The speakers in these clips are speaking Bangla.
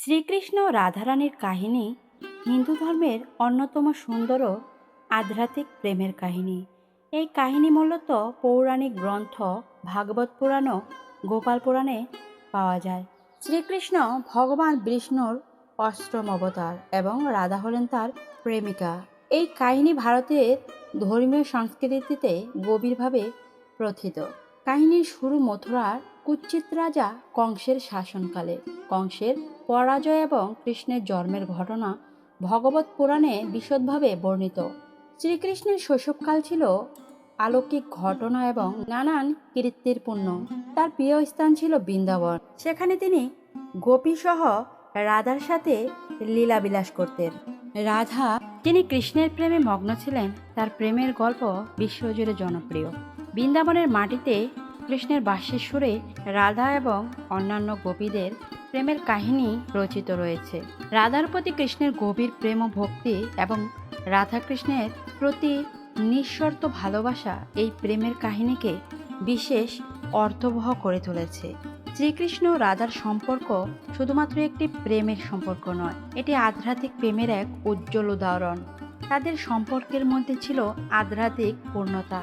শ্রীকৃষ্ণ রাধারানীর কাহিনী হিন্দু ধর্মের অন্যতম সুন্দর ও আধ্যাত্মিক প্রেমের কাহিনী। এই কাহিনী মূলত পৌরাণিক গ্রন্থ, ভাগবত পুরাণ ও গোপাল পুরাণে পাওয়া যায়। শ্রীকৃষ্ণ ভগবান বিষ্ণুর অষ্টম অবতার এবং রাধা হলেন তার প্রেমিকা। এই কাহিনী ভারতের ধর্মীয় সংস্কৃতিতে গভীরভাবে প্রথিত। কাহিনীর শুরু মথুরার কুচ্চিত রাজা কংসের শাসনকালে। কংসের পরাজয় এবং কৃষ্ণের জন্মের ঘটনা ভগবত পুরাণে বিশদভাবে বর্ণিত। শ্রীকৃষ্ণের শৈশবকাল ছিল আলৌকিক ঘটনা এবং নানান কীর্তির পূর্ণ তার প্রিয় স্থান ছিল বৃন্দাবন। সেখানে তিনি গোপীসহ রাধার সাথে লীলাবিলাস করতেন। রাধা যিনি কৃষ্ণের প্রেমে মগ্ন ছিলেন, তার প্রেমের গল্প বিশ্বজুড়ে জনপ্রিয়। বৃন্দাবনের মাটিতে কৃষ্ণের বাঁশির সুরে রাধা এবং অন্যান্য গোপীদের প্রেমের কাহিনী রচিত রয়েছে। রাধার প্রতি কৃষ্ণের গভীর প্রেম ও ভক্তি এবং রাধা কৃষ্ণের প্রতি নিঃশর্ত ভালোবাসা এই প্রেমের কাহিনীকে বিশেষ অর্থবহ করে তুলেছে। শ্রীকৃষ্ণ রাধার সম্পর্ক শুধুমাত্র একটি প্রেমের সম্পর্ক নয়, এটি আধ্যাত্মিক প্রেমের এক উজ্জ্বল উদাহরণ। তাদের সম্পর্কের মধ্যে ছিল আধ্যাত্মিক পূর্ণতা।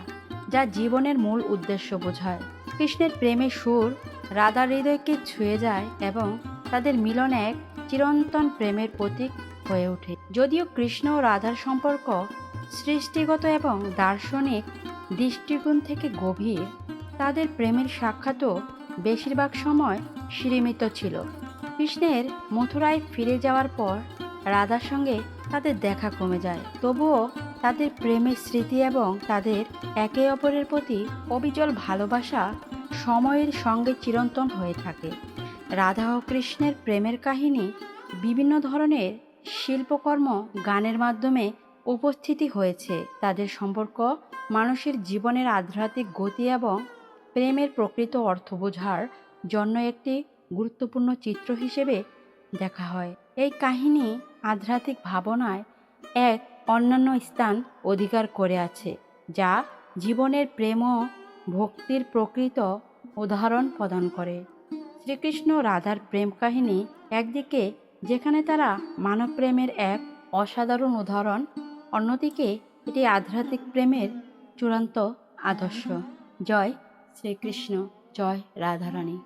যা জীবনের মূল উদ্দেশ্য বোঝায়। কৃষ্ণের প্রেমের সুর রাধার হৃদয়কে ছুঁয়ে যায় এবং তাদের মিলন এক চিরন্তন প্রেমের প্রতীক হয়ে ওঠে। যদিও কৃষ্ণ ও রাধার সম্পর্ক সৃষ্টিগত এবং দার্শনিক দৃষ্টিকোণ থেকে গভীর, তাদের প্রেমের সাক্ষাৎও বেশিরভাগ সময় সীমিত ছিল। কৃষ্ণের মথুরায় ফিরে যাওয়ার পর রাধার সঙ্গে তাদের দেখা কমে যায়। তবুও তাদের প্রেমের স্মৃতি এবং তাদের একে অপরের প্রতি অবিচল ভালোবাসা সময়ের সঙ্গে চিরন্তন হয়ে থাকে। রাধা ও কৃষ্ণের প্রেমের কাহিনী বিভিন্ন ধরনের শিল্পকর্ম গানের মাধ্যমে উপস্থিতি হয়েছে। তাদের সম্পর্ক, মানুষের জীবনের আধ্যাত্মিক গতি এবং প্রেমের প্রকৃত অর্থ বোঝার জন্য একটি গুরুত্বপূর্ণ চিত্র হিসেবে দেখা হয়। এই কাহিনী আধ্যাত্মিক ভাবনায় এক অন্যান্য স্থান অধিকার করে আছে, যা জীবনের প্রেম ও ভক্তির প্রকৃত উদাহরণ প্রদান করে। শ্রীকৃষ্ণ রাধার প্রেম কাহিনী একদিকে, যেখানে তারা মানব প্রেমের এক অসাধারণ উদাহরণ, অন্যদিকে এটি আধ্যাত্মিক প্রেমের চূড়ান্ত আদর্শ। জয় শ্রীকৃষ্ণ, জয় রাধারানী।